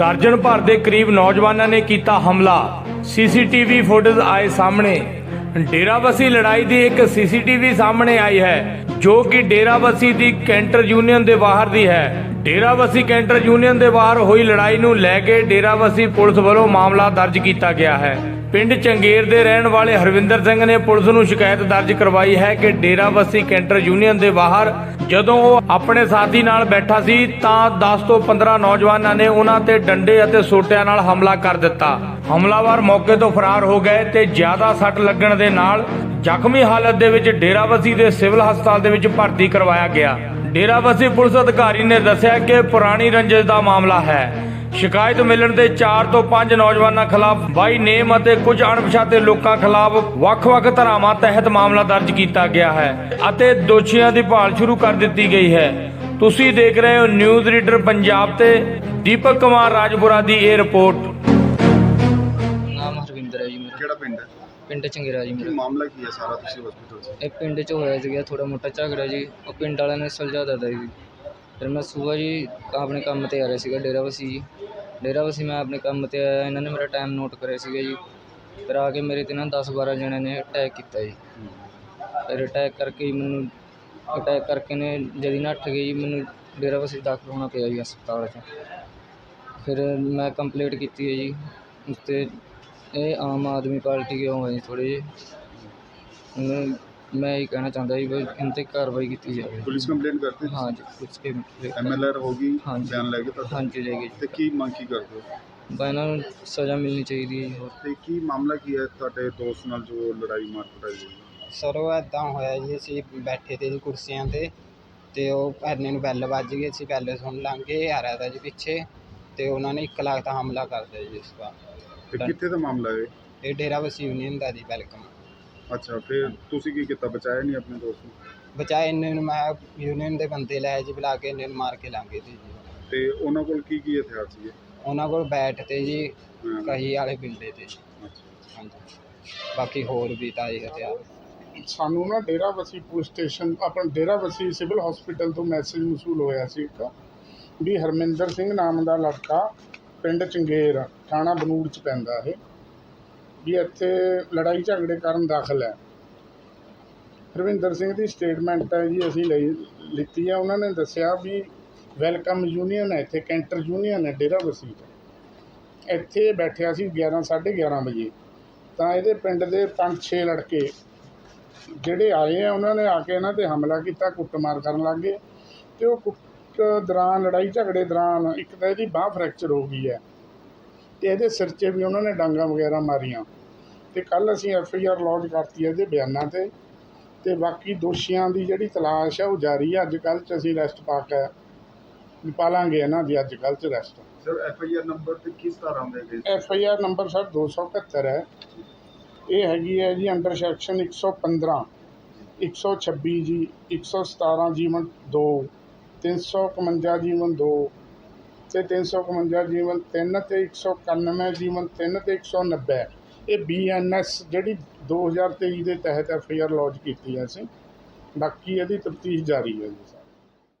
ਦਰਜਨ ਭਰ ਦੇ ਕਰੀਬ ਨੌਜਵਾਨਾਂ ਨੇ ਕੀਤਾ ਹਮਲਾ। ਸੀਸੀਟੀਵੀ ਫੁਟੇਜ ਆਏ ਸਾਹਮਣੇ। ਡੇਰਾਬੱਸੀ ਲੜਾਈ ਦੀ ਇੱਕ ਸੀਸੀਟੀਵੀ ਸਾਹਮਣੇ ਆਈ ਹੈ, ਜੋ ਕਿ ਡੇਰਾਬੱਸੀ ਦੀ ਕੈਂਟਰ ਯੂਨੀਅਨ ਦੇ ਬਾਹਰ ਦੀ ਹੈ। ਡੇਰਾਬਸੀ ਕੈਂਟਰ ਯੂਨੀਅਨ ਦੇ ਬਾਹਰ ਹੋਈ ਲੜਾਈ ਨੂੰ ਲੈ ਕੇ ਡੇਰਾਬੱਸੀ ਪੁਲਿਸ ਵੱਲੋਂ ਮਾਮਲਾ ਦਰਜ ਕੀਤਾ ਗਿਆ ਹੈ। ਪਿੰਡ ਚੰਗੇਰ ਦੇ ਰਹਿਣ ਵਾਲੇ ਹਰਵਿੰਦਰ ਸਿੰਘ ਨੇ ਪੁਲਿਸ ਨੂੰ ਸ਼ਿਕਾਇਤ ਦਰਜ ਕਰਵਾਈ ਹੈ ਕਿ ਡੇਰਾਬੱਸੀ ਕੈਂਟਰ ਯੂਨੀਅਨ ਦੇ ਬਾਹਰ ਜਦੋਂ ਉਹ ਆਪਣੇ ਸਾਥੀ ਨਾਲ ਬੈਠਾ ਸੀ ਤਾਂ 10 ਤੋਂ 15 ਨੌਜਵਾਨਾਂ ਨੇ ਉਹਨਾਂ ਤੇ ਡੰਡੇ ਅਤੇ ਸੋਟਿਆਂ ਨਾਲ ਹਮਲਾ ਕਰ ਦਿੱਤਾ। ਹਮਲਾਵਰ ਮੌਕੇ ਤੋਂ ਫਰਾਰ ਹੋ ਗਏ ਤੇ ਜ਼ਿਆਦਾ ਸੱਟ ਲੱਗਣ ਦੇ ਨਾਲ ਜ਼ਖਮੀ ਹਾਲਤ ਦੇ ਵਿੱਚ ਡੇਰਾਬੱਸੀ ਦੇ ਸਿਵਲ ਹਸਪਤਾਲ ਦੇ ਵਿੱਚ ਭਰਤੀ ਕਰਵਾਇਆ ਗਿਆ। ਡੇਰਾਬੱਸੀ ਪੁਲਿਸ ਅਧਿਕਾਰੀ ਨੇ ਦੱਸਿਆ ਕਿ ਪੁਰਾਣੀ ਰੰਜਿਸ਼ ਦਾ ਮਾਮਲਾ ਹੈ। ਸ਼ਿਕਾਇਤ ਮਿਲਣ ਤੇ 4 ਤੋਂ 5 ਨੌਜਵਾਨਾਂ ਖਿਲਾਫ ਬਾਈ ਨੇਮ ਅਤੇ ਕੁਝ ਅਣਪਛਾਤੇ ਲੋਕਾਂ ਖਿਲਾਫ ਵੱਖ-ਵੱਖ ਧਾਰਾਵਾਂ ਤਹਿਤ ਮਾਮਲਾ ਦਰਜ ਕੀਤਾ ਗਿਆ ਹੈ ਅਤੇ ਦੋਸ਼ੀਆਂ ਦੀ ਭਾਲ ਸ਼ੁਰੂ ਕਰ ਦਿੱਤੀ ਗਈ ਹੈ। ਤੁਸੀਂ ਦੇਖ ਰਹੇ ਹੋ ਨਿਊਜ਼ ਰੀਡਰ ਪੰਜਾਬ ਤੇ ਦੀਪਕ ਕੁਮਾਰ ਰਾਜਪੁਰਾ ਦੀ ਇਹ ਰਿਪੋਰਟ। ਨਾਮ ਹਰਵਿੰਦਰ ਹੈ ਜੀ ਮੇਰਾ। ਕਿਹੜਾ ਪਿੰਡ ਹੈ? ਪਿੰਡ ਚੰਗੇਰਾ ਜੀ ਕੀ ਮੇਰਾ ਮਾਮਲਾ ਕੀ ਹੈ ਸਾਰਾ ਤੁਸੀਂ ਹਸਪੀਟਲ 'ਚ? ਇਹ ਪਿੰਡ 'ਚ ਹੋਇਆ ਸੀਗਾ ਥੋੜਾ ਮੋਟਾ ਝਗੜਾ ਜੀ। ਉਹ ਪਿੰਡ ਵਾਲਿਆਂ ਨੇ ਸੁਲਝਾ ਦਿੱਤਾ ਜੀ। ਫਿਰ ਮੈਂ ਸਵੇਰ ਜੀ ਆਪਣੇ ਕੰਮ ਤੇ ਆ ਰਿਹਾ ਸੀਗਾ ਡੇਰਾਬੱਸੀ ਜੀ। ਡੇਰਾਬੱਸੀ ਮੈਂ ਆਪਣੇ ਕੰਮ ਤੇ ਆਇਆ, ਇਹਨਾਂ ਨੇ ਮੇਰਾ ਟਾਈਮ ਨੋਟ ਕਰਿਆ ਸੀਗਾ ਜੀ। ਫਿਰ ਆ ਕੇ ਮੇਰੇ ਤੇ ਨਾ 10 12 ਜਣਿਆਂ ਨੇ ਅਟੈਕ ਕੀਤਾ ਜੀ। ਫਿਰ ਅਟੈਕ ਕਰਕੇ ਜੀ ਮੈਨੂੰ ਅਟੈਕ ਕਰਕੇ ਨੇ ਜਦੀ ਨੱਠ ਗਈ ਜੀ ਮੈਨੂੰ ਡੇਰਾਬੱਸੀ ਦਾਖਲ ਹੋਣਾ ਪਿਆ ਜੀ ਹਸਪਤਾਲ 'ਚ। ਫਿਰ ਮੈਂ ਕੰਪਲੀਟ ਕੀਤੀ ਹੈ ਜੀ। ਉਸ 'ਤੇ ਇਹ ਆਮ ਆਦਮੀ ਪਾਰਟੀ ਕੇ ਹੋਏ ਜੀ ਥੋੜ੍ਹੇ ਜਿਹੇ? ਮੈਂ ਇਹ ਕਹਿਣਾ ਚਾਹੁੰਦਾ ਜੀ ਵੀ ਇਹਨਾਂ 'ਤੇ ਕਾਰਵਾਈ ਕੀਤੀ ਜਾਵੇ। ਪੁਲਿਸ ਕੰਪਲੇਂਟ ਕਰਤੀ ਹਾਂ ਜੀ ਪੁਲਿਸ ਕੇ ਐਮਐਲਆਰ ਹੋ ਗਈ ਹਾਂਜੀ। ਬਿਆਨ ਲੈ ਕੇ ਤੁਹਾਡਾ? ਹਾਂਜੀ ਲੈ ਗਏ ਜੀ। ਤੇ ਕੀ ਮੰਗ ਕੀ ਕਰਦੇ ਹੋ? ਬਸ ਇਹਨਾਂ ਨੂੰ ਸਜ਼ਾ ਮਿਲਣੀ ਚਾਹੀਦੀ ਹੈ ਜੀ। ਹੋਰ ਤੇ ਕੀ ਮਾਮਲਾ ਕੀ ਹੈ ਤੁਹਾਡੇ ਦੋਸਤ ਨਾਲ ਜੋ ਲੜਾਈ ਮਾਰ ਕੁਟਾਈ ਹੋਈ? ਸਰ ਉਹ ਇੱਦਾਂ ਹੋਇਆ ਜੀ ਅਸੀਂ ਬੈਠੇ ਤੇ ਜੀ ਕੁਰਸੀਆਂ ਤੇ ਤੇ ਉਹ ਐਨੇ ਨੂੰ ਬੈਲ ਵੱਜ ਗਈ ਅਸੀਂ ਬੈਲ ਸੁਣ ਲਾਂਗੇ ਆ ਰਿਹਾ ਤਾ ਜੀ ਪਿੱਛੇ ਤੇ ਉਹਨਾਂ ਨੇ 1 ਲੱਖ ਦਾ ਹਮਲਾ ਕਰ ਦਿੱਤਾ ਜੀ ਇਸ ਵਾਰ। ਤੇ ਕਿੱਥੇ ਦਾ ਮਾਮਲਾ ਹੈ ਇਹ ਡੇਰਾਬੱਸੀ ਯੂਨੀਅਨ ਦਾ ਜੀ ਵੈਲਕਮ। ਅੱਛਾ ਫਿਰ ਤੁਸੀਂ ਕੀ ਕੀਤਾ? ਬਚਾਇਆ ਨਹੀਂ ਆਪਣੇ ਦੋਸਤ ਨੂੰ? ਬਚਾਏ ਇੰਨੇ ਨੂੰ ਮੈਂ ਯੂਨੀਅਨ ਦੇ ਬੰਦੇ ਲੈ ਜੀ ਬੁਲਾ ਕੇ ਇੰਨੇ ਨੂੰ ਮਾਰ ਕੇ ਲਾਂਗੇ ਜੀ। ਤੇ ਉਹਨਾਂ ਕੋਲ ਕੀ ਕੀ ਹਥਿਆਰ ਸੀਗੇ? ਉਹਨਾਂ ਕੋਲ ਬੈਠ ਤੇ ਜੀ ਹਾਂ। ਕਹੀ ਵਾਲੇ ਬਿੰਦੇ ਤੇ ਹਾਂਜੀ। ਬਾਕੀ ਹੋਰ ਵੀ ਤਾਂ ਜੀ ਹਥਿਆਰ। ਸਾਨੂੰ ਨਾ ਡੇਰਾਬੱਸੀ ਪੁਲਿਸ ਸਟੇਸ਼ਨ ਆਪਣਾ ਡੇਰਾਬੱਸੀ ਸਿਵਲ ਹਸਪੀਟਲ ਤੋਂ ਮੈਸੇਜ ਮਸੂਲ ਹੋਇਆ ਸੀ ਇੱਕ ਵੀ ਹਰਮਿੰਦਰ ਸਿੰਘ ਨਾਮ ਦਾ ਲੜਕਾ ਪਿੰਡ ਚੰਗੇਰ ਥਾਣਾ ਬਨੂੜ ਚ ਪੈਂਦਾ ਇਹ। ਵੀ ਇੱਥੇ ਲੜਾਈ ਝਗੜੇ ਕਾਰਨ ਦਾਖਲ ਹੈ। ਹਰਵਿੰਦਰ ਸਿੰਘ ਦੀ ਸਟੇਟਮੈਂਟ ਹੈ ਜੀ, ਅਸੀਂ ਲਈ ਲਿੱਤੀ ਹੈ। ਉਹਨਾਂ ਨੇ ਦੱਸਿਆ ਵੀ ਵੈਲਕਮ ਯੂਨੀਅਨ ਹੈ, ਇੱਥੇ ਕੈਂਟਰ ਯੂਨੀਅਨ ਹੈ ਡੇਰਾਬੱਸੀ 'ਚ ਇੱਥੇ ਬੈਠਿਆ ਸੀ 11 11:30 ਵਜੇ। ਤਾਂ ਇਹਦੇ ਪਿੰਡ ਦੇ ਪੰਜ, ਛੇ ਲੜਕੇ ਜਿਹੜੇ ਆਏ ਆ, ਉਹਨਾਂ ਨੇ ਆ ਕੇ ਇਹਨਾਂ ਤੇ ਹਮਲਾ ਕੀਤਾ, ਕੁੱਟਮਾਰ ਕਰਨ ਲੱਗ ਗਏ। ਤੇ ਉਹ ਕੁੱਟ ਦੌਰਾਨ, ਲੜਾਈ ਝਗੜੇ ਦੌਰਾਨ ਇੱਕ ਤਾਂ ਇਹਦੀ ਬਾਹ ਫ੍ਰੈਕਚਰ ਹੋ ਗਈ ਹੈ। ਤੇ ਇਹਦੇ ਸਿਰ 'ਚ ਵੀ ਉਹਨਾਂ ਨੇ ਡਾਂਗਾ ਵਗੈਰਾ ਮਾਰੀਆਂ। ਤੇ ਕੱਲ ਅਸੀਂ ਐਫ ਆਈ ਆਰ ਲੌਂਚ ਕਰਤੀ ਹੈ ਇਹਦੇ ਬਿਆਨਾਂ ਤੇ। ਤੇ ਬਾਕੀ ਦੋਸ਼ੀਆਂ ਦੀ ਜਿਹੜੀ ਤਲਾਸ਼ ਹੈ ਉਹ ਜਾਰੀ ਹੈ ਅੱਜ ਕੱਲ੍ਹ 'ਚ ਅਸੀਂ ਅਰੈਸਟ ਪਾ ਕੇ ਵੀ ਪਾਲਾਂਗੇ ਇਹਨਾਂ ਦੀ ਅੱਜ ਕੱਲ੍ਹ 'ਚ ਅਰੈਸਟ ਸਰ ਐਫਆਈਆਰ ਨੰਬਰ ਤੇ ਕਿਸ ਤਰ੍ਹਾਂ ਦੇ ਗਏ F I R number sir 271 ਹੈ। ਇਹ ਹੈਗੀ ਹੈ ਜੀ ਅੰਡਰ ਸੈਕਸ਼ਨ 115 126 ਜੀ 117 ਜੀਵਨ 2 351 ਜੀਵਨ 2 ਤੇ 351 ਜੀਵਨ 3 ਤੇ 191 ਜੀਵਨ 3 ਤੇ 190 ਇਹ ਬੀਐਨਐਸ ਜਿਹੜੀ 2023 ਦੇ ਤਹਿਤ ਐਫ ਆਈ ਆਰ ਲੌਂਚ ਕੀਤੀ ਹੈ ਅਸੀਂ। ਬਾਕੀ ਇਹਦੀ ਤਫਤੀਸ਼ ਜਾਰੀ ਹੈ ਜੀ।